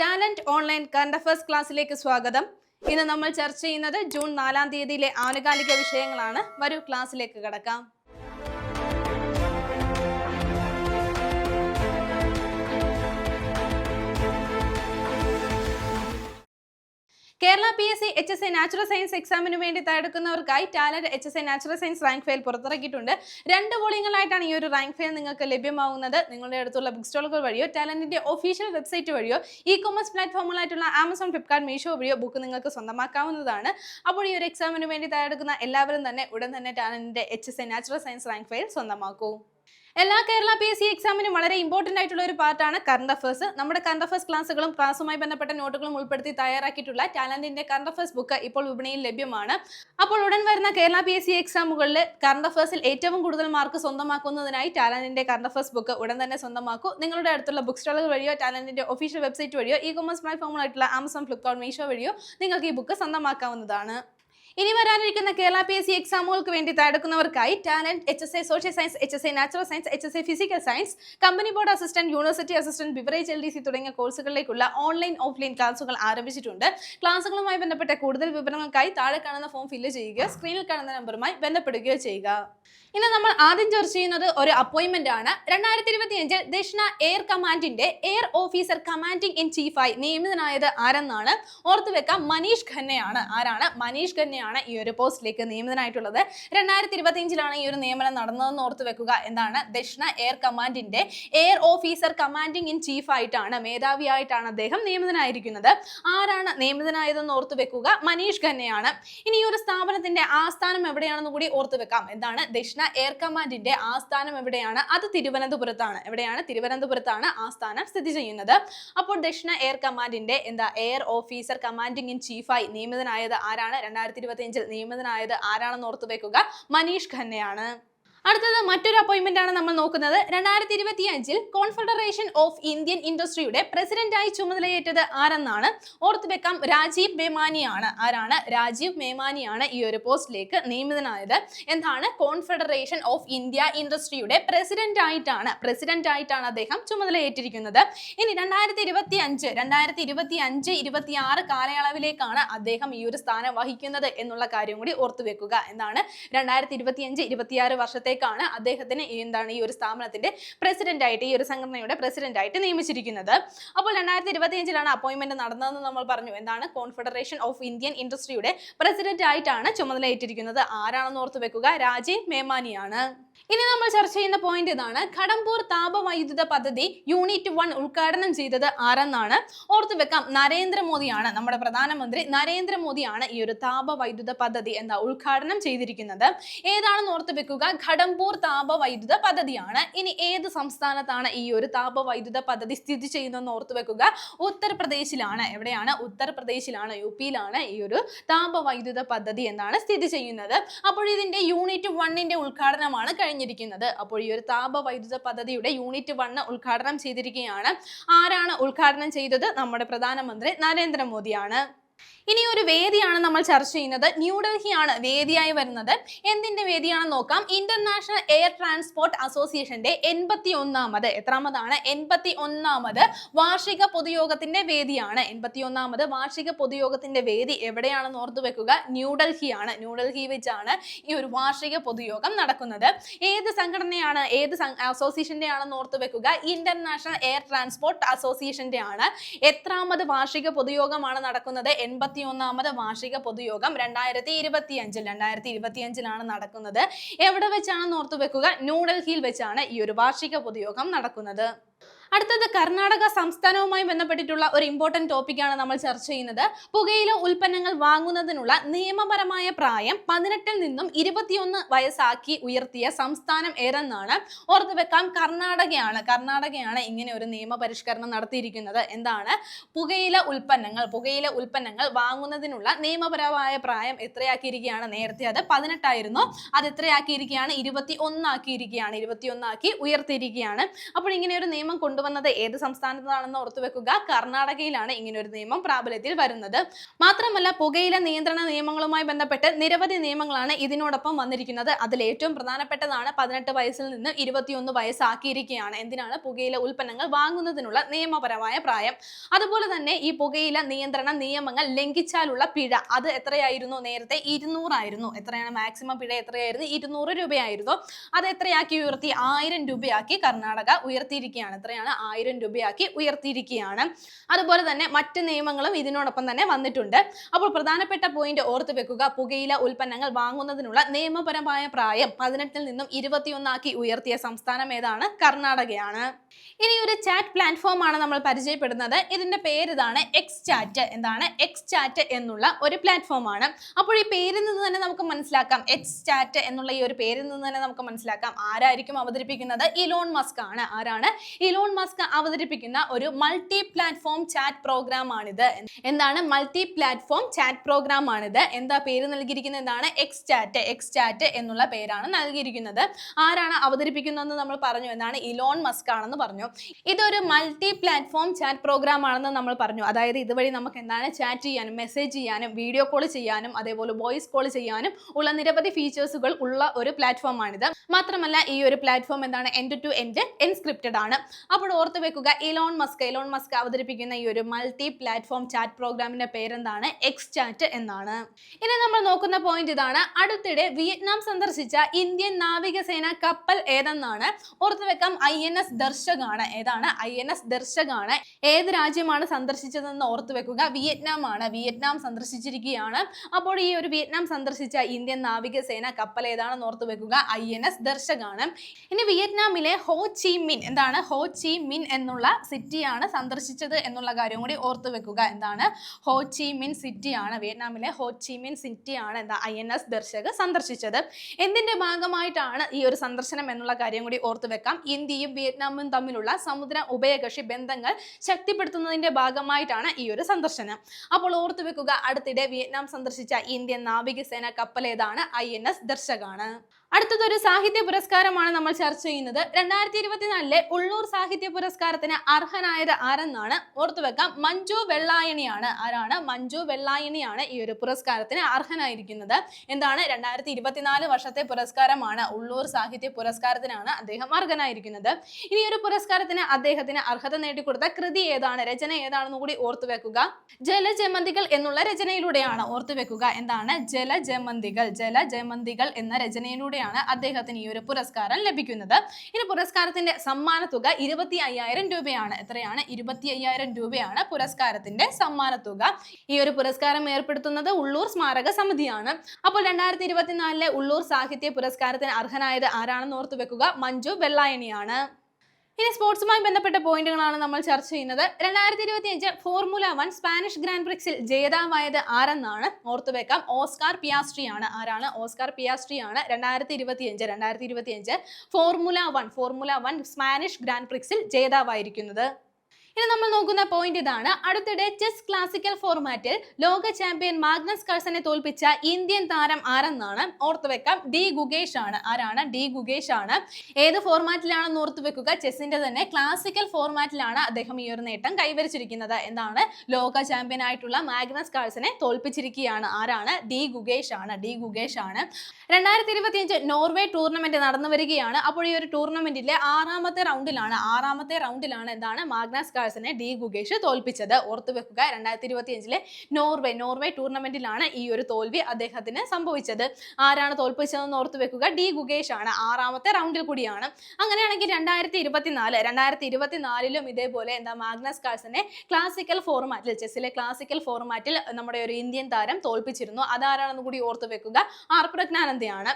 Talent online current affairs ക്ലാസ്സിലേക്ക് സ്വാഗതം. ഇന്ന് നമ്മൾ ചർച്ച ചെയ്യുന്നത് ജൂൺ നാലാം തീയതിയിലെ ആനുകാലിക വിഷയങ്ങളാണ്. വരൂ ക്ലാസ്സിലേക്ക് കടക്കാം. Kerala P S C H S A natural science എക്സാമിന് വേണ്ടി തയ്യാറെടുക്കുന്നവർക്കായി Talent H S A natural science rank file പുറത്തിറക്കിയിട്ടുണ്ട്. രണ്ട് വോളിയങ്ങളായിട്ടാണ് ഈ ഒരു റാങ്ക് ഫയൽ നിങ്ങൾക്ക് ലഭ്യമാവുന്നത്. നിങ്ങളുടെ അടുത്തുള്ള ബുക്ക് സ്റ്റോളുകൾ വഴിയോ ടാലന്റിന്റെ ഒഫീഷ്യൽ വെബ്സൈറ്റ് വഴിയോ ഇ കൊമേഴ്സ് പ്ലാറ്റ്ഫോമുകളായിട്ടുള്ള ആമസോൺ ഫ്ലിപ്കാർട്ട് മീഷോ വഴിയോ ബുക്ക് നിങ്ങൾക്ക് സ്വന്തമാക്കാവുന്നതാണ്. അപ്പോൾ ഈ ഒരു എക്സാമിന് വേണ്ടി തയ്യാറെടുക്കുന്ന എല്ലാവരും തന്നെ ഉടൻ തന്നെ ടാലന്റിന്റെ H S A natural science rank file സ്വന്തമാക്കൂ. എല്ലാ കേരള പി എസ് സി എക്സാമിനും വളരെ ഇമ്പോർട്ടന്റ് ആയിട്ടുള്ള ഒരു പാർട്ടാണ് കറണ്ട് അഫേഴ്സ് നമ്മുടെ കറണ്ട് അഫേഴ്സ് ക്ലാസ്സുകളും ക്ലാസ്സുമായി ബന്ധപ്പെട്ട നോട്ടുകളും ഉൾപ്പെടുത്തി തയ്യാറാക്കിയിട്ടുള്ള ടാലന്റിന്റെ കറണ്ട് അഫേഴ്സ് ബുക്ക് ഇപ്പോൾ വിപണിയിൽ ലഭ്യമാണ്. അപ്പോൾ ഉടൻ വരുന്ന കേരള പി എസ് സി എക്സാമുകളിൽ കറണ്ട് അഫേഴ്സിൽ ഏറ്റവും കൂടുതൽ മാർക്ക് സ്വന്തമാക്കുന്നതിനായി ടാലന്റിന്റെ കറണ്ട് അഫേഴ്സ് ബുക്ക് ഉടൻ തന്നെ സ്വന്തമാക്കൂ. നിങ്ങളുടെ അടുത്തുള്ള ബുക്ക് സ്റ്റാളുകൾ വഴിയോ ടാലന്റിന്റെ ഒഫീഷ്യൽ വെബ്സൈറ്റ് വഴിയോ ഇ കൊമേഴ്സ് പ്ലാറ്റ്ഫോമുകളായിട്ടുള്ള ആമസോൺ ഫ്ലിപ്കാർട്ട് മീഷോ വഴിയോ നിങ്ങൾക്ക് ഈ ബുക്ക് സ്വന്തമാക്കാവുന്നതാണ്. ഇനി വരാനിരിക്കുന്ന കേരള പി എസ് സി എക്സാമുകൾക്ക് വേണ്ടി തയ്യാറെടുക്കുന്നവർക്കായി Talent H S A social science H S A natural science H S A physical science company board assistant university assistant beverage L D C തുടങ്ങിയ കോഴ്സുകളിലേക്കുള്ള ഓൺലൈൻ ഓഫ്ലൈൻ ക്ലാസുകൾ ആരംഭിച്ചിട്ടുണ്ട്. ക്ലാസുകളുമായി ബന്ധപ്പെട്ട കൂടുതൽ വിവരങ്ങൾക്കായി താഴെ കാണുന്ന ഫോം ഫില്ല് ചെയ്യുക സ്ക്രീനിൽ കാണുന്ന നമ്പറുമായി ബന്ധപ്പെടുകയോ ചെയ്യുക. ഇന്ന് നമ്മൾ ആദ്യം ചർച്ച ചെയ്യുന്നത് ഒരു അപ്പോയിന്റ്മെന്റ് ആണ്. രണ്ടായിരത്തി ഇരുപത്തി അഞ്ചിൽ ദക്ഷിണ എയർ കമാൻഡിന്റെ എയർ ഓഫീസർ കമാൻഡിംഗ് ഇൻ ചീഫായി നിയമിതനായത് ആരെന്നാണ്? ഓർത്തുവെക്കാം മനീഷ് ഖന്നയാണ്. ആരാണ്? മനീഷ് ഖന്നയാണ്. ഈ ഒരു പോസ്റ്റിലേക്ക് നിയമിതനായിട്ടുള്ളത്. രണ്ടായിരത്തി ഇരുപത്തി അഞ്ചിലാണ് ഈ ഒരു നിയമനം നടന്നതെന്ന് ഓർത്തു വെക്കുക എന്താണ് ദക്ഷിണ എയർ കമാൻഡിന്റെ air officer commanding in chief ആയിട്ടാണ് മേധാവിയായിട്ടാണ് അദ്ദേഹം നിയമിതനായിരിക്കുന്നത്. ആരാണ് നിയമിതനായതെന്ന് ഓർത്തു വെക്കുക മനീഷ് ഖന്നയാണ്. ഇനി ഈ ഒരു സ്ഥാപനത്തിന്റെ ആസ്ഥാനം എവിടെയാണെന്ന് കൂടി ഓർത്തു വെക്കാം. എന്താണ്? ദക്ഷിണ എയർ കമാൻഡിന്റെ ആസ്ഥാനം എവിടെയാണ്? അത് തിരുവനന്തപുരത്താണ്. എവിടെയാണ്? തിരുവനന്തപുരത്താണ് ആസ്ഥാനം സ്ഥിതി ചെയ്യുന്നത്. അപ്പോൾ ദക്ഷിണ എയർ കമാൻഡിന്റെ എന്താ? എയർ ഓഫീസർ കമാൻഡിംഗ് ഇൻ ചീഫായി നിയമിതനായത് ആരാണ്? രണ്ടായിരത്തി ഇരുപത്തി അഞ്ചിൽ നിയമിതനായത് ആരാണെന്ന് ഓർത്തു വെക്കുക? മനീഷ് ഖന്നയാണ്. അടുത്തത് മറ്റൊരു അപ്പോയിന്റ്മെന്റ് ആണ് നമ്മൾ നോക്കുന്നത്. രണ്ടായിരത്തി ഇരുപത്തി അഞ്ചിൽ കോൺഫെഡറേഷൻ ഓഫ് ഇന്ത്യൻ ഇൻഡസ്ട്രിയുടെ പ്രസിഡന്റായി ചുമതലയേറ്റത് ആരെന്നാണ്? ഓർത്ത് വെക്കാം രാജീവ് മേമാനിയാണ്. ആരാണ്? രാജീവ് മേമാനിയാണ് ഈ ഒരു പോസ്റ്റിലേക്ക് നിയമിതനായത്. എന്താണ്? കോൺഫെഡറേഷൻ ഓഫ് ഇന്ത്യ ഇൻഡസ്ട്രിയുടെ പ്രസിഡന്റ് ആയിട്ടാണ് പ്രസിഡന്റ് ആയിട്ടാണ് അദ്ദേഹം ചുമതലയേറ്റിരിക്കുന്നത്. ഇനി രണ്ടായിരത്തി ഇരുപത്തി അഞ്ച് രണ്ടായിരത്തി ഇരുപത്തി അഞ്ച് ഇരുപത്തി ആറ് കാലയളവിലേക്കാണ് അദ്ദേഹം ഈ ഒരു സ്ഥാനം വഹിക്കുന്നത് എന്നുള്ള കാര്യം കൂടി ഓർത്തു വെക്കുക. എന്താണ്? രണ്ടായിരത്തി ഇരുപത്തി അഞ്ച് ഇരുപത്തിയാറ് വർഷത്തേക്കാണ് അദ്ദേഹത്തിന് എന്താണ് ഈ ഒരു സ്ഥാപനത്തിന്റെ പ്രസിഡന്റ് ആയിട്ട് ഈ ഒരു സംഘടനയുടെ പ്രസിഡന്റ് ആയിട്ട് നിയമിച്ചിരിക്കുന്നത്. അപ്പോൾ രണ്ടായിരത്തി ഇരുപത്തി അഞ്ചിലാണ് അപ്പോയിന്റ്മെന്റ് നടന്നതെന്ന് നമ്മൾ പറഞ്ഞു. എന്താണ്? കോൺഫെഡറേഷൻ ഓഫ് ഇന്ത്യൻ ഇൻഡസ്ട്രിയുടെ പ്രസിഡന്റ് ആയിട്ടാണ് ചുമതലയേറ്റിരിക്കുന്നത്. ആരാണെന്ന് ഓർത്തു വെക്കുക? രാജീവ് മേമാനിയാണ്. ഇനി നമ്മൾ ചർച്ച ചെയ്യുന്ന പോയിന്റ് ഇതാണ്. കടമ്പൂർ താപവൈദ്യുത പദ്ധതി യൂണിറ്റ് വൺ ഉദ്ഘാടനം ചെയ്തത് ആരെന്നാണ്? ഓർത്തു വെക്കാം നരേന്ദ്രമോദിയാണ് നമ്മുടെ പ്രധാനമന്ത്രി നരേന്ദ്രമോദിയാണ് ഈ ഒരു താപവൈദ്യുത പദ്ധതി എന്താ ഉദ്ഘാടനം ചെയ്തിരിക്കുന്നത്. ഏതാണെന്ന് ഓർത്തു വെക്കുക ഘടംപൂർ താപവൈദ്യുത പദ്ധതിയാണ്. ഇനി ഏത് സംസ്ഥാനത്താണ് ഈ ഒരു താപവൈദ്യുത പദ്ധതി സ്ഥിതി ചെയ്യുന്നതെന്ന് ഓർത്തു വെക്കുക. ഉത്തർപ്രദേശിലാണ് എവിടെയാണ്? ഉത്തർപ്രദേശിലാണ് യു പിയിലാണ് ഈ ഒരു താപവൈദ്യുത പദ്ധതി എന്നാണ് സ്ഥിതി ചെയ്യുന്നത്. അപ്പോൾ ഇതിന്റെ യൂണിറ്റ് വണ്ണിന്റെ ഉദ്ഘാടനമാണ് കഴിഞ്ഞിരിക്കുന്നത്. അപ്പോൾ ഈ ഒരു താപവൈദ്യുത പദ്ധതിയുടെ യൂണിറ്റ് വണ്ണ് ഉദ്ഘാടനം ചെയ്തിരിക്കുകയാണ്. ആരാണ് ഉദ്ഘാടനം ചെയ്തത്? നമ്മുടെ പ്രധാനമന്ത്രി നരേന്ദ്രമോദിയാണ്. ഇനി ഒരു വേദിയാണ് നമ്മൾ ചർച്ച ചെയ്യുന്നത്. ന്യൂഡൽഹിയാണ് വേദിയായി വരുന്നത്. എന്തിന്റെ വേദിയാണെന്ന് നോക്കാം. ഇന്റർനാഷണൽ എയർ ട്രാൻസ്പോർട്ട് അസോസിയേഷന്റെ എൺപത്തി ഒന്നാമത് എത്രാമതാണ്? എൺപത്തി ഒന്നാമത് വാർഷിക പൊതുയോഗത്തിന്റെ വേദിയാണ്. എൺപത്തി ഒന്നാമത് വാർഷിക പൊതുയോഗത്തിന്റെ വേദി എവിടെയാണെന്ന് ഓർത്തു വെക്കുക. ന്യൂഡൽഹിയാണ് ന്യൂഡൽഹി വെച്ചാണ് ഈ ഒരു വാർഷിക പൊതുയോഗം നടക്കുന്നത്. ഏത് സംഘടനയാണ് ഏത് അസോസിയേഷന്റെ ആണെന്ന് ഓർത്തു വെക്കുക. ഇന്റർനാഷണൽ എയർ ട്രാൻസ്പോർട്ട് അസോസിയേഷന്റെ ആണ് എത്രാമത് വാർഷിക പൊതുയോഗമാണ് നടക്കുന്നത്. എൺപത്തി ഒന്നാമത് വാർഷിക പൊതുയോഗം രണ്ടായിരത്തി ഇരുപത്തി അഞ്ചിൽ രണ്ടായിരത്തി ഇരുപത്തി അഞ്ചിലാണ് നടക്കുന്നത്. എവിടെ വെച്ചാണെന്ന് ഓർത്തു വെക്കുക ന്യൂഡൽഹിയിൽ വെച്ചാണ് ഈ ഒരു വാർഷിക പൊതുയോഗം നടക്കുന്നത്. അടുത്തത് കർണാടക സംസ്ഥാനവുമായി ബന്ധപ്പെട്ടിട്ടുള്ള ഒരു ഇമ്പോർട്ടന്റ് ടോപ്പിക്കാണ് നമ്മൾ ചർച്ച ചെയ്യുന്നത്. പുകയില ഉൽപ്പന്നങ്ങൾ വാങ്ങുന്നതിനുള്ള നിയമപരമായ പ്രായം പതിനെട്ടിൽ നിന്നും ഇരുപത്തിയൊന്ന് വയസ്സാക്കി ഉയർത്തിയ സംസ്ഥാനം ഏതെന്നാണ് ഓർത്തു വെക്കാം. കർണാടകയാണ്. കർണാടകയാണ് ഇങ്ങനെ ഒരു നിയമപരിഷ്കരണം നടത്തിയിരിക്കുന്നത്. എന്താണ്? പുകയില ഉൽപ്പന്നങ്ങൾ പുകയില ഉൽപ്പന്നങ്ങൾ വാങ്ങുന്നതിനുള്ള നിയമപരമായ പ്രായം എത്രയാക്കിയിരിക്കുകയാണ്? നേരത്തെ അത് പതിനെട്ടായിരുന്നു. അത് എത്രയാക്കിയിരിക്കുകയാണ്? ഇരുപത്തി ഒന്നാക്കിയിരിക്കുകയാണ് ഇരുപത്തി ഒന്നാക്കി ഉയർത്തിയിരിക്കുകയാണ്. അപ്പോൾ ഇങ്ങനെ ഒരു നിയമം കൊണ്ടുവന്ന കൊണ്ടുവന്നത് ഏത് സംസ്ഥാനത്താണെന്ന് ഓർത്തു വെക്കുക. കർണാടകയിലാണ് ഇങ്ങനെ ഒരു നിയമം പ്രാബല്യത്തിൽ വരുന്നത്. മാത്രമല്ല പുകയില നിയന്ത്രണ നിയമങ്ങളുമായി ബന്ധപ്പെട്ട് നിരവധി നിയമങ്ങളാണ് ഇതിനോടൊപ്പം വന്നിരിക്കുന്നത്. അതിൽ ഏറ്റവും പ്രധാനപ്പെട്ടതാണ് പതിനെട്ട് വയസ്സിൽ നിന്ന് ഇരുപത്തിയൊന്ന് വയസ്സാക്കിയിരിക്കുകയാണ്. എന്തിനാണ്? പുകയില ഉൽപ്പന്നങ്ങൾ വാങ്ങുന്നതിനുള്ള നിയമപരമായ പ്രായം. അതുപോലെ തന്നെ ഈ പുകയില നിയന്ത്രണ നിയമങ്ങൾ ലംഘിച്ചാലുള്ള പിഴ അത് എത്രയായിരുന്നു? നേരത്തെ ഇരുന്നൂറായിരുന്നു. എത്രയാണ്? മാക്സിമം പിഴ എത്രയായിരുന്നു? ഇരുന്നൂറ് രൂപയായിരുന്നു. അത് എത്രയാക്കി ഉയർത്തി? ആയിരം രൂപയാക്കി കർണാടക ഉയർത്തിയിരിക്കുകയാണ്. എത്രയാണ്? ആയിരം രൂപയാക്കി ഉയർത്തിയിരിക്കുകയാണ്. അതുപോലെ തന്നെ മറ്റ് നിയമങ്ങളും ഇതിനോടൊപ്പം തന്നെ വന്നിട്ടുണ്ട്. അപ്പോൾ പ്രധാനപ്പെട്ട പോയിന്റ് ഓർത്തു വെക്കുക. പുകയില ഉൽപ്പന്നങ്ങൾ വാങ്ങുന്നതിനുള്ള നിയമപരമായ പ്രായം പതിനെട്ടിൽ നിന്നും ഇരുപത്തിയൊന്നാക്കി ഉയർത്തിയ സംസ്ഥാനം ഏതാണ്? കർണാടകയാണ്. ഇനി ഒരു ചാറ്റ് പ്ലാറ്റ്ഫോം ആണ് നമ്മൾ പരിചയപ്പെടുന്നത്. ഇതിന്റെ പേര് ഇതാണ് എക്സ് ചാറ്റ് എന്താണ്? എക്സ് ചാറ്റ് എന്നുള്ള ഒരു പ്ലാറ്റ്ഫോം ആണ്. അപ്പോൾ ഈ പേരിൽ നിന്ന് തന്നെ നമുക്ക് മനസ്സിലാക്കാം. എക്സ് ചാറ്റ് എന്നുള്ള ഈ ഒരു പേരിൽ നിന്ന് തന്നെ നമുക്ക് മനസ്സിലാക്കാം. ആരായിരിക്കും അവതരിപ്പിക്കുന്നത്? ഇലോൺ മസ്ക് ആണ്. ആരാണ്? ഇലോൺ അവതരിപ്പിക്കുന്ന ഒരു മൾട്ടി പ്ലാറ്റ്ഫോം ചാറ്റ് പ്രോഗ്രാം ആണിത്. എന്താണ് മൾട്ടി പ്ലാറ്റ്ഫോം ചാറ്റ് പ്രോഗ്രാം ആണിത്? എന്താ പേര് നൽകിയിരിക്കുന്നത്? എന്താണ്? എക്സ് ചാറ്റ് എക്സ് ചാറ്റ് എന്നുള്ള പേരാണ് നൽകിയിരിക്കുന്നത്. ആരാണ് അവതരിപ്പിക്കുന്നതെന്ന് നമ്മൾ പറഞ്ഞു. എന്താണ്? ഇലോൺ മസ്ക് ആണെന്ന് പറഞ്ഞു. ഇതൊരു മൾട്ടി പ്ലാറ്റ്ഫോം ചാറ്റ് പ്രോഗ്രാം ആണെന്ന് നമ്മൾ പറഞ്ഞു. അതായത് ഇതുവഴി നമുക്ക് എന്താണ് ചാറ്റ് ചെയ്യാനും മെസ്സേജ് ചെയ്യാനും വീഡിയോ കോൾ ചെയ്യാനും അതേപോലെ വോയിസ് കോൾ ചെയ്യാനും ഉള്ള നിരവധി ഫീച്ചേഴ്സുകൾ ഉള്ള ഒരു പ്ലാറ്റ്ഫോം ആണിത്. മാത്രമല്ല ഈ ഒരു പ്ലാറ്റ്ഫോം എന്താണ്? എൻഡ് ടു എൻഡ് എൻസ്ക്രിപ്റ്റഡ് ആണ്. അപ്പോൾ ഓർത്ത് വെക്കുക ഇലോൺ മസ്ക് ഇലോൺ മസ്ക് അവതരിപ്പിക്കുന്ന ഈ ഒരു മൾട്ടി പ്ലാറ്റ്ഫോം ചാറ്റ് പ്രോഗ്രാമിന്റെ പേരെന്താണ്? എക്സ് ചാറ്റ് എന്നാണ്. ഇനി നമ്മൾ നോക്കുന്ന പോയിന്റ് ഇതാണ്. അടുത്തിടെ വിയറ്റ്നാം സന്ദർശിച്ച ഇന്ത്യൻ നാവികസേന കപ്പൽ ഏതെന്നാണ്? ഓർത്ത് വെക്കാം ഐ എൻ എസ് ദർശകാണ്. ഏതാണ്? ഐ എൻ എസ് ദർശകാണ്. ഏത് രാജ്യമാണ് സന്ദർശിച്ചതെന്ന് ഓർത്ത് വെക്കുക. വിയറ്റ്നാം ആണ് വിയറ്റ്നാം സന്ദർശിച്ചിരിക്കുകയാണ്. അപ്പോൾ ഈ ഒരു വിയറ്റ്നാം സന്ദർശിച്ച ഇന്ത്യൻ നാവികസേന കപ്പൽ ഏതാണെന്ന് ഓർത്ത് വെക്കുക. ഐ എൻ എസ് ദർശകാണ്. ഇനി വിയറ്റ്നാമിലെ ഹോ ചി മിൻ എന്താണ്? ഹോ ചി മിൻ എന്നുള്ള സിറ്റിയാണ് സന്ദർശിച്ചത് എന്നുള്ള കാര്യം കൂടി ഓർത്തു വെക്കുക. എന്താണ്? ഹോ ചി മിൻ സിറ്റിയാണ് വിയറ്റ്നാമിലെ ഹോ ചി മിൻ സിറ്റിയാണ് എന്താ? ഐ എൻ എസ് ദർശക് സന്ദർശിച്ചത്. എന്തിന്റെ ഭാഗമായിട്ടാണ് ഈ ഒരു സന്ദർശനം എന്നുള്ള കാര്യം കൂടി ഓർത്തു വെക്കാം. ഇന്ത്യയും വിയറ്റ്നാമും തമ്മിലുള്ള സമുദ്ര ഉഭയകക്ഷി ബന്ധങ്ങൾ ശക്തിപ്പെടുത്തുന്നതിന്റെ ഭാഗമായിട്ടാണ് ഈ ഒരു സന്ദർശനം. അപ്പോൾ ഓർത്തു വെക്കുക അടുത്തിടെ വിയറ്റ്നാം സന്ദർശിച്ച ഇന്ത്യൻ നാവികസേന കപ്പൽ ഏതാണ് ഐ എൻ എസ് ദർശകാണ്. അടുത്തതൊരു സാഹിത്യ പുരസ്കാരമാണ് നമ്മൾ ചർച്ച ചെയ്യുന്നത്. രണ്ടായിരത്തി ഇരുപത്തിനാലിലെ ഉള്ളൂർ സാഹിത്യ പുരസ്കാരത്തിന് അർഹനായത് ആരെന്നാണ് ഓർത്തുവെക്കാം മഞ്ജു വെള്ളായണിയാണ്. ആരാണ്? മഞ്ജു വെള്ളായണിയാണ് ഈ ഒരു പുരസ്കാരത്തിന് അർഹനായിരിക്കുന്നത്. എന്താണ്? രണ്ടായിരത്തി ഇരുപത്തിനാല് വർഷത്തെ പുരസ്കാരമാണ് ഉള്ളൂർ സാഹിത്യ പുരസ്കാരത്തിനാണ് അദ്ദേഹം അർഹനായിരിക്കുന്നത്. ഇനി ഒരു പുരസ്കാരത്തിന് അദ്ദേഹത്തിന് അർഹത നേടിക്കൊടുത്ത കൃതി ഏതാണ്? രചന ഏതാണെന്ന് കൂടി ഓർത്തുവെക്കുക ജലജമന്തികൾ എന്നുള്ള രചനയിലൂടെയാണ് ഓർത്തു വെക്കുക. എന്താണ്? ജലജമന്തികൾ. ജലജമന്തികൾ എന്ന രചനയിലൂടെയാണ് അദ്ദേഹത്തിന് ഈ ഒരു പുരസ്കാരം ലഭിക്കുന്നത്. ഇനി പുരസ്കാരത്തിന്റെ സമ്മാന തുക ഇരുപത്തി അയ്യായിരം രൂപയാണ്. എത്രയാണ്? ഇരുപത്തി അയ്യായിരം രൂപയാണ് പുരസ്കാരത്തിന്റെ സമ്മാന തുക ഈ ഒരു പുരസ്കാരം ഏർപ്പെടുത്തുന്നത് ഉള്ളൂർ സ്മാരക സമിതിയാണ്. അപ്പോൾ രണ്ടായിരത്തി ഇരുപത്തിനാലിലെ ഉള്ളൂർ സാഹിത്യ പുരസ്കാരത്തിന് അർഹനായത് ആരാണെന്ന് ഓർത്തു വെക്കുക മഞ്ജു വെള്ളായണിയാണ്. ഇനി സ്പോർട്സുമായി ബന്ധപ്പെട്ട പോയിന്റുകളാണ് നമ്മൾ ചർച്ച ചെയ്യുന്നത്. രണ്ടായിരത്തി ഇരുപത്തി അഞ്ച് ഫോർമുല വൺ സ്പാനിഷ് ഗ്രാൻഡ് പ്രിക്സിൽ ജേതാവായത് ആരെന്നാണ് ഓർത്തുവെക്കാം. ഓസ്കാർ പിയാസ്ട്രി ആണ് ആരാണ്? ഓസ്കാർ പിയാസ്ട്രി ആണ് രണ്ടായിരത്തി ഇരുപത്തി അഞ്ച് രണ്ടായിരത്തി ഇരുപത്തി അഞ്ച് formula one formula one Spanish grand പ്രിക്സിൽ ജേതാവായിരിക്കുന്നത്. ഇനി നമ്മൾ നോക്കുന്ന പോയിന്റ് ഇതാണ്. അടുത്തിടെ ചെസ് ക്ലാസിക്കൽ ഫോർമാറ്റിൽ ലോക ചാമ്പ്യൻ മാഗ്നസ് കഴ്സനെ തോൽപ്പിച്ച ഇന്ത്യൻ താരം ആരെന്നാണ് ഓർത്തു വെക്കാം. ഡി ഗുഗേഷ് ആണ്. ആരാണ്? ഡി ഗുഗേഷ് ആണ്. ഏത് ഫോർമാറ്റിലാണെന്ന് ഓർത്തു വെക്കുക? ചെസ്സിന്റെ തന്നെ ക്ലാസിക്കൽ ഫോർമാറ്റിലാണ് അദ്ദേഹം ഈ ഒരു നേട്ടം കൈവരിച്ചിരിക്കുന്നത് എന്താണ് ലോക ചാമ്പ്യൻ ആയിട്ടുള്ള മാഗ്നസ് കാൾസനെ തോൽപ്പിച്ചിരിക്കുകയാണ്. ആരാണ്? ഡി ഗുഗേഷ് ആണ്. ഡി ഗുഗേഷ് ആണ്. രണ്ടായിരത്തി ഇരുപത്തിയഞ്ച് നോർവേ ടൂർണമെന്റ് നടന്നു വരികയാണ് അപ്പോൾ ഈ ഒരു ടൂർണമെന്റിലെ ആറാമത്തെ റൗണ്ടിലാണ് ആറാമത്തെ റൗണ്ടിലാണ് എന്താണ് മാഗ്നസ് കാൾസനെ ഡി ഗുഗേഷ് തോൽപ്പിച്ചത്. ഓർത്തു വെക്കുക രണ്ടായിരത്തി ഇരുപത്തി അഞ്ചിലെ നോർവേ നോർവേ ടൂർണമെന്റിലാണ് ഈ ഒരു തോൽവി അദ്ദേഹത്തിന് സംഭവിച്ചത്. ആരാണ് തോൽപ്പിച്ചതെന്ന് ഓർത്തു വെക്കുക ഡി ഗുഗേഷ് ആണ് ആറാമത്തെ റൗണ്ടിൽ കൂടിയാണ്. അങ്ങനെയാണെങ്കിൽ രണ്ടായിരത്തി ഇരുപത്തിനാല് രണ്ടായിരത്തി ഇരുപത്തിനാലിലും ഇതേപോലെ എന്താ മാഗ്നസ് കാൾസനെ ക്ലാസിക്കൽ ഫോർമാറ്റിൽ ചെസ്സിലെ ക്ലാസിക്കൽ ഫോർമാറ്റിൽ നമ്മുടെ ഒരു ഇന്ത്യൻ താരം തോൽപ്പിച്ചിരുന്നു. അതാരാണെന്ന് കൂടി ഓർത്തു വെക്കുക ആർ പ്രജ്ഞാനന്ദയാണ്.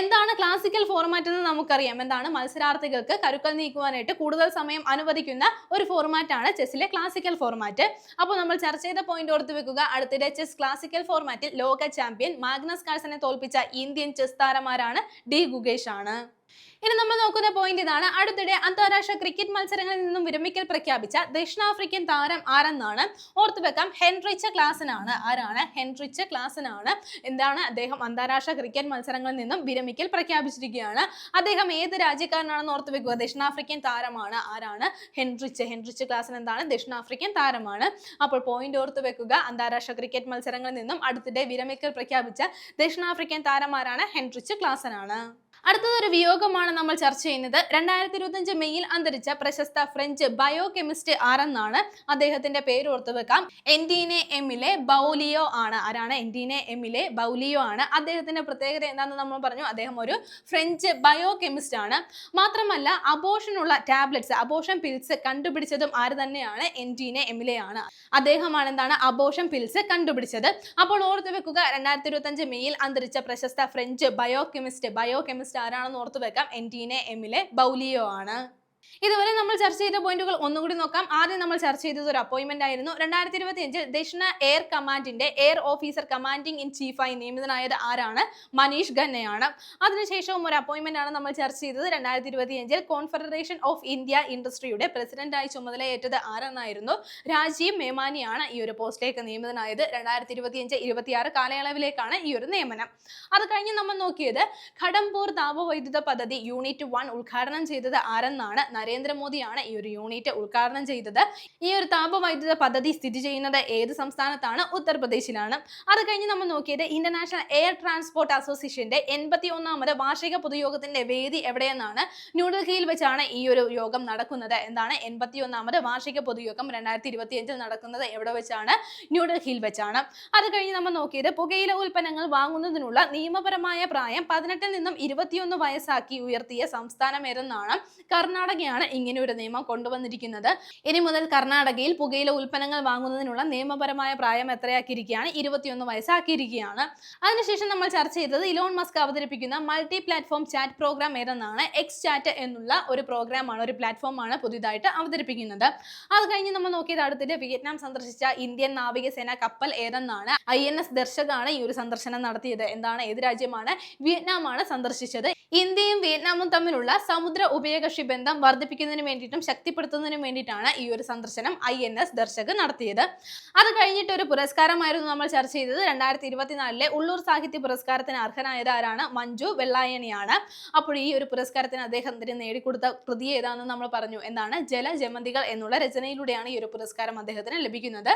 എന്താണ് ക്ലാസിക്കൽ ഫോർമാറ്റ് എന്ന് നമുക്കറിയാം. എന്താണ് മത്സരാർത്ഥികൾക്ക് കരുക്കൾ നീക്കുവാനായിട്ട് കൂടുതൽ സമയം അനുവദിക്കുന്ന ഒരു ഫോർമാറ്റ് ആണ് ചെസ്സിലെ ക്ലാസിക്കൽ ഫോർമാറ്റ് അപ്പോൾ നമ്മൾ ചർച്ച ചെയ്ത പോയിന്റ് ഓർത്ത് വെക്കുക. അടുത്തിടെ ചെസ് ക്ലാസിക്കൽ ഫോർമാറ്റിൽ ലോക ചാമ്പ്യൻ മാഗ്നസ് കാഴ്സനെ തോൽപ്പിച്ച ഇന്ത്യൻ ചെസ് താരമാരാണ് ഡി ഗുഗേഷ് ആണ് ഇനി നമ്മൾ നോക്കുന്ന പോയിന്റ് ഇതാണ്. അടുത്തിടെ അന്താരാഷ്ട്ര ക്രിക്കറ്റ് മത്സരങ്ങളിൽ നിന്നും വിരമിക്കൽ പ്രഖ്യാപിച്ച ദക്ഷിണാഫ്രിക്കൻ താരം ആരെന്നാണ് ഓർത്തു വെക്കാം. ഹെൻറിച്ച് ക്ലാസനാണ്. ആരാണ്? ഹെൻറിച്ച ക്ലാസനാണ്. എന്താണ് അദ്ദേഹം അന്താരാഷ്ട്ര ക്രിക്കറ്റ് മത്സരങ്ങളിൽ നിന്നും വിരമിക്കൽ പ്രഖ്യാപിച്ചിരിക്കുകയാണ്. അദ്ദേഹം ഏത് രാജ്യക്കാരനാണെന്ന് ഓർത്തു വെക്കുക. ദക്ഷിണാഫ്രിക്കൻ താരമാണ്. ആരാണ്? ഹെൻറിച്ച്. ഹെൻറിച്ച് ക്ലാസൻ എന്താണ്? ദക്ഷിണാഫ്രിക്കൻ താരമാണ്. അപ്പോൾ പോയിന്റ് ഓർത്തു വെക്കുക. അന്താരാഷ്ട്ര ക്രിക്കറ്റ് മത്സരങ്ങളിൽ നിന്നും അടുത്തിടെ വിരമിക്കൽ പ്രഖ്യാപിച്ച ദക്ഷിണാഫ്രിക്കൻ താരമാരാണ് ഹെൻറിച്ച് ക്ലാസനാണ്. അടുത്തതൊരു വിയോഗമാണ് നമ്മൾ ചർച്ച ചെയ്യുന്നത്. രണ്ടായിരത്തി ഇരുപത്തഞ്ച് മെയ്യിൽ അന്തരിച്ച പ്രശസ്ത ഫ്രഞ്ച് ബയോ കെമിസ്റ്റ് ആരെന്നാണ് അദ്ദേഹത്തിന്റെ പേര് ഓർത്തു വെക്കാം. എൻഡീനെ എമ്മിലെ ബൗലിയോ ആണ്. ആരാണ്? എൻഡീനെ എമ്മിലെ ബൗലിയോ ആണ്. അദ്ദേഹത്തിന്റെ പ്രത്യേകത എന്താണെന്ന് നമ്മൾ പറഞ്ഞു. അദ്ദേഹം ഒരു ഫ്രഞ്ച് ബയോ കെമിസ്റ്റ് ആണ്. മാത്രമല്ല അബോഷനുള്ള ടാബ്ലറ്റ്സ് അബോഷൻ പിൽസ് കണ്ടുപിടിച്ചതും ആര് തന്നെയാണ്? എൻഡീനെ എമ്മിലെ ആണ്. അദ്ദേഹമാണ് എന്താണ്? അബോഷൻ പിൽസ് കണ്ടുപിടിച്ചത്. അപ്പോൾ ഓർത്തു വെക്കുക രണ്ടായിരത്തി ഇരുപത്തഞ്ച് മെയ്യിൽ അന്തരിച്ച പ്രശസ്ത French bio chemist bio chemist ആരാണെന്ന് ഓർത്തു വെക്കാം. എന്റീനെ എമ്മിലെ ബൗലിയോ ആണ്. ഇതുവരെ നമ്മൾ ചർച്ച ചെയ്ത പോയിന്റുകൾ ഒന്നുകൂടി നോക്കാം. ആദ്യം നമ്മൾ ചർച്ച ചെയ്തത് ഒരു അപ്പോയിന്റ്മെന്റ് ആയിരുന്നു. രണ്ടായിരത്തി ഇരുപത്തി അഞ്ചിൽ ദക്ഷിണ എയർ കമാൻഡിന്റെ എയർ ഓഫീസർ കമാൻഡിംഗ് ഇൻ ചീഫായി നിയമിതനായത് ആരാണ്? മനീഷ് ഖന്നയാണ്. അതിനുശേഷവും ഒരു അപ്പോയിന്റ്മെന്റ് ആണ് നമ്മൾ ചർച്ച ചെയ്തത്. രണ്ടായിരത്തി ഇരുപത്തി അഞ്ചിൽ കോൺഫെഡറേഷൻ ഓഫ് ഇന്ത്യ ഇൻഡസ്ട്രിയുടെ പ്രസിഡന്റായി ചുമതലയേറ്റത് ആരെന്നായിരുന്നു? രാജീവ് മേമാനിയാണ് ഈ ഒരു പോസ്റ്റിലേക്ക് നിയമിതനായത്. രണ്ടായിരത്തി ഇരുപത്തി അഞ്ച് ഇരുപത്തിയാറ് കാലയളവിലേക്കാണ് ഈ ഒരു നിയമനം. അത് കഴിഞ്ഞ് നമ്മൾ നോക്കിയത് ഖഡംപൂർ താപവൈദ്യുത പദ്ധതി യൂണിറ്റ് വൺ ഉദ്ഘാടനം ചെയ്തത് ആരെന്നാണ്? നരേന്ദ്രമോദിയാണ് ഈ ഒരു യൂണിറ്റ് ഉദ്ഘാടനം ചെയ്തത്. ഈ ഒരു താപവൈദ്യുത പദ്ധതി സ്ഥിതി ചെയ്യുന്നത് ഏത് സംസ്ഥാനത്താണ്? ഉത്തർപ്രദേശിലാണ്. അത് കഴിഞ്ഞ് നമ്മൾ നോക്കിയത് ഇന്റർനാഷണൽ എയർ ട്രാൻസ്പോർട്ട് അസോസിയേഷന്റെ എൺപത്തി ഒന്നാമത് വാർഷിക പൊതുയോഗത്തിന്റെ വേദി എവിടെയെന്നാണ്? ന്യൂഡൽഹിയിൽ വെച്ചാണ് ഈ ഒരു യോഗം നടക്കുന്നത്. എന്താണ്? എൺപത്തി ഒന്നാമത് വാർഷിക പൊതുയോഗം രണ്ടായിരത്തി ഇരുപത്തി അഞ്ചിൽ നടക്കുന്നത് എവിടെ വെച്ചാണ്? ന്യൂഡൽഹിയിൽ വെച്ചാണ്. അത് കഴിഞ്ഞ് നമ്മൾ നോക്കിയത് പുകയില ഉൽപ്പന്നങ്ങൾ വാങ്ങുന്നതിനുള്ള നിയമപരമായ പ്രായം പതിനെട്ടിൽ നിന്നും ഇരുപത്തിയൊന്ന് വയസ്സാക്കി ഉയർത്തിയ സംസ്ഥാനം ഏതെന്നാണ്? കർണാടകയാണ് ഇങ്ങനെ ഒരു നിയമം കൊണ്ടുവന്നിരിക്കുന്നത്. ഇനി മുതൽ കർണാടകയിൽ പുകയില ഉൽപ്പന്നങ്ങൾ വാങ്ങുന്നതിനുള്ള നിയമപരമായ പ്രായം എത്രയാക്കിയിരിക്കുകയാണ്? ഇരുപത്തിയൊന്ന് വയസ്സാക്കിയിരിക്കുകയാണ്. അതിനുശേഷം നമ്മൾ ചർച്ച ചെയ്തത് ഇലോൺ മസ്ക് അവതരിപ്പിക്കുന്ന മൾട്ടി പ്ലാറ്റ്ഫോം ചാറ്റ് പ്രോഗ്രാം ഏതെന്നാണ്? എക്സ് ചാറ്റ് എന്നുള്ള ഒരു പ്രോഗ്രാമാണ് ഒരു പ്ലാറ്റ്ഫോമാണ് പുതിയതായിട്ട് അവതരിപ്പിക്കുന്നത്. അത് കഴിഞ്ഞ് നമ്മൾ നോക്കിയത് അടുത്തിട്ട് വിയറ്റ്നാം സന്ദർശിച്ച ഇന്ത്യൻ നാവികസേന കപ്പൽ ഏതെന്നാണ്? ഐ എൻ എസ് ദർശകാണ് ഈ ഒരു സന്ദർശനം നടത്തിയത്. എന്താണ്? ഏത് രാജ്യമാണ്? വിയറ്റ്നാമാണ് സന്ദർശിച്ചത്. ഇന്ത്യയും വിയറ്റ്നാമും തമ്മിലുള്ള സമുദ്ര ഉഭയകക്ഷി ബന്ധം വർദ്ധിപ്പിക്കുന്നതിന് വേണ്ടിയിട്ടും ശക്തിപ്പെടുത്തുന്നതിനും വേണ്ടിയിട്ടാണ് ഈ ഒരു സന്ദർശനം ഐ എൻ എസ് ദർശക് നടത്തിയത്. അത് കഴിഞ്ഞിട്ട് ഒരു പുരസ്കാരമായിരുന്നു നമ്മൾ ചർച്ച ചെയ്തത്. രണ്ടായിരത്തി ഇരുപത്തിനാലിലെ ഉള്ളൂർ സാഹിത്യ പുരസ്കാരത്തിന് അർഹനായത് ആരാണ്? മഞ്ജു വെള്ളായണിയാണ്. അപ്പോൾ ഈ ഒരു പുരസ്കാരത്തിന് അദ്ദേഹത്തിന് നേടിക്കൊടുത്ത കൃതി ഏതാണെന്ന് നമ്മൾ പറഞ്ഞു. എന്താണ്? ജലജമന്തികൾ എന്നുള്ള രചനയിലൂടെയാണ് ഈ ഒരു പുരസ്കാരം അദ്ദേഹത്തിന് ലഭിക്കുന്നത്.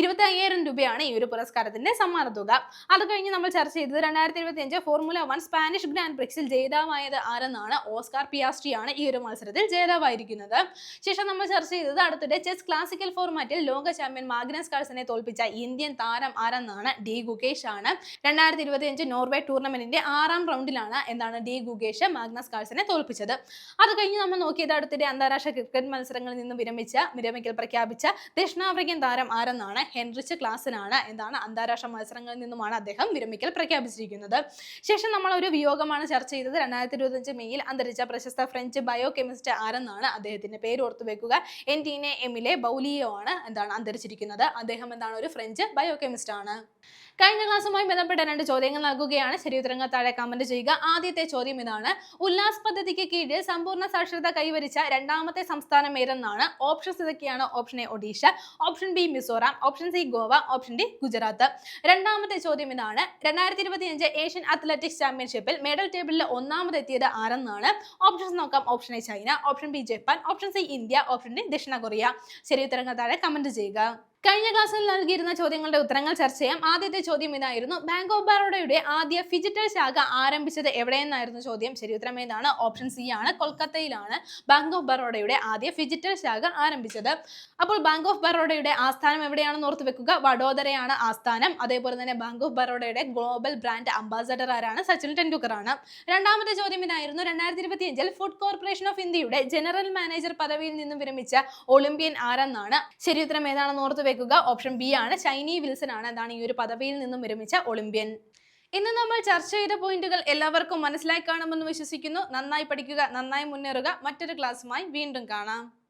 ഇരുപത്തി അയ്യായിരം രൂപയാണ് ഈ ഒരു പുരസ്കാരത്തിന്റെ സമ്മാന തുക. അത് കഴിഞ്ഞ് നമ്മൾ ചർച്ച ചെയ്തത് രണ്ടായിരത്തി ഇരുപത്തി അഞ്ച് ഫോർമുല വൺ സ്പാനിഷ് ഗ്രാൻഡ് പ്രിക്സിൽ ജേതാവായത് ആരെന്നാണ്? ഓസ്കാർ പിയാസ്ട്രിയാണ് ഈ ഒരു മത്സരത്തിൽ ജേതാവായിരിക്കുന്നത് ശേഷം നമ്മൾ ചർച്ച ചെയ്തത് അടുത്തിടെ ചെസ് ക്ലാസിക്കൽ ഫോർമാറ്റിൽ ലോക ചാമ്പ്യൻ മാഗ്നസ് കാൾസനെ തോൽപ്പിച്ച ഇന്ത്യൻ താരം ആരെന്നാണ്? ഡി ഗുകേഷ് ആണ്. രണ്ടായിരത്തി ഇരുപത്തി അഞ്ച് നോർവേ ടൂർണമെന്റിന്റെ ആറാം റൗണ്ടിലാണ് എന്താണ് ഡി ഗുകേഷ് മാഗ്നസ് കാൾസനെ തോൽപ്പിച്ചത്. അത് കഴിഞ്ഞ് നമ്മൾ നോക്കിയത് അടുത്തിടെ അന്താരാഷ്ട്ര ക്രിക്കറ്റ് മത്സരങ്ങളിൽ നിന്ന് വിരമിച്ച വിരമിക്കൽ പ്രഖ്യാപിച്ച ദക്ഷിണാഫ്രിക്കൻ താരം ആരെന്നാണ്? ഹെൻറിച്ച് ക്ലാസനാണ്. എന്താണ്? അന്താരാഷ്ട്ര മത്സരങ്ങളിൽ നിന്നുമാണ് അദ്ദേഹം വിരമിക്കൽ പ്രഖ്യാപിച്ചിരിക്കുന്നത്. ശേഷം നമ്മൾ ഒരു വിയോഗമാണ് ചർച്ച ചെയ്തത്. രണ്ടായിരത്തി ഇരുപത്തഞ്ച് മെയ്യിൽ അന്തരിച്ച പ്രശസ്ത ഫ്രഞ്ച് ബയോ കെമിസ്റ്റ് ആരെന്നാണ് അദ്ദേഹത്തിന്റെ പേര് ഓർത്തു വെക്കുക. എന്റീനെ എമിലെ ബൗലിയോ ആണ് എന്താണ് അന്തരിച്ചിരിക്കുന്നത്. അദ്ദേഹം എന്താണ്? ഒരു ഫ്രഞ്ച് ബയോ കെമിസ്റ്റ് ആണ്. കഴിഞ്ഞ ക്ലാസ്സുമായി ബന്ധപ്പെട്ട രണ്ട് ചോദ്യങ്ങൾ നൽകുകയാണ്. ശരി ഉത്തരങ്ങൾ താഴെ കമന്റ് ചെയ്യുക. ആദ്യത്തെ ചോദ്യം ഇതാണ്. ഉല്ലാസ് പദ്ധതിക്ക് കീഴിൽ സമ്പൂർണ സാക്ഷരത കൈവരിച്ച രണ്ടാമത്തെ സംസ്ഥാനം ഏതെന്നാണ്? ഓപ്ഷൻസ് ഇതൊക്കെയാണ്. Option A Odisha option B Mizoram option C Goa option D Gujarat. രണ്ടാമത്തെ ചോദ്യം ഇതാണ്. രണ്ടായിരത്തി ഇരുപത്തി അഞ്ച് ഏഷ്യൻ അത്ലറ്റിക്സ് ചാമ്പ്യൻഷിപ്പിൽ മെഡൽ ടേബിളിൽ ഒന്നാമതെത്തിയത് ആരെന്നാണ്? ഓപ്ഷൻസ് നോക്കാം. Option A China option B Japan option C India option D ദക്ഷിണ കൊറിയ. ശരി ഉത്തരങ്ങൾ താഴെ കമന്റ് ചെയ്യുക. കഴിഞ്ഞ ക്ലാസ്സിൽ നൽകിയിരുന്ന ചോദ്യങ്ങളുടെ ഉത്തരങ്ങൾ ചർച്ച ചെയ്യാം. ആദ്യത്തെ ചോദ്യം ഇതായിരുന്നു. ബാങ്ക് ഓഫ് ബറോഡയുടെ ആദ്യ ഫിജിറ്റൽ ശാഖ ആരംഭിച്ചത് എവിടെയെന്നായിരുന്നു ചോദ്യം. ശരി ഉത്തരം ഏതാണ്? ഓപ്ഷൻ സി ആണ്. കൊൽക്കത്തയിലാണ് ബാങ്ക് ഓഫ് ബറോഡയുടെ ആദ്യ ഫിജിറ്റൽ ശാഖ ആരംഭിച്ചത്. അപ്പോൾ ബാങ്ക് ഓഫ് ബറോഡയുടെ ആസ്ഥാനം എവിടെയാണെന്ന് ഓർത്ത് വെക്കുക. വഡോദരയാണ് ആസ്ഥാനം. അതേപോലെ തന്നെ ബാങ്ക് ഓഫ് ബറോഡയുടെ ഗ്ലോബൽ ബ്രാൻഡ് അംബാസഡർ ആരാണ്? സച്ചിൻ ടെണ്ടുൽക്കർ ആണ് രണ്ടാമത്തെ ചോദ്യം ഇതായിരുന്നു. രണ്ടായിരത്തി ഇരുപത്തി അഞ്ചിൽ ഫുഡ് കോർപ്പറേഷൻ ഓഫ് ഇന്ത്യയുടെ ജനറൽ മാനേജർ പദവിയിൽ നിന്നും വിരമിച്ച ഒളിമ്പ്യൻ ആരെന്നാണ്? ശരി ഉത്തരം ഏതാണെന്ന് ഓർത്ത് വെക്കുക. ഓപ്ഷൻ ബി ആണ്. ഷൈനി വിൽസൺ ആണ് എന്താണ് ഈ ഒരു പദവിയിൽ നിന്നും വിരമിച്ച ഒളിമ്പ്യൻ. ഇന്ന് നമ്മൾ ചർച്ച ചെയ്ത പോയിന്റുകൾ എല്ലാവർക്കും മനസ്സിലായി കാണുമെന്ന് വിശ്വസിക്കുന്നു. നന്നായി പഠിക്കുക നന്നായി മുന്നേറുക. മറ്റൊരു ക്ലാസ്സുമായി വീണ്ടും കാണാം.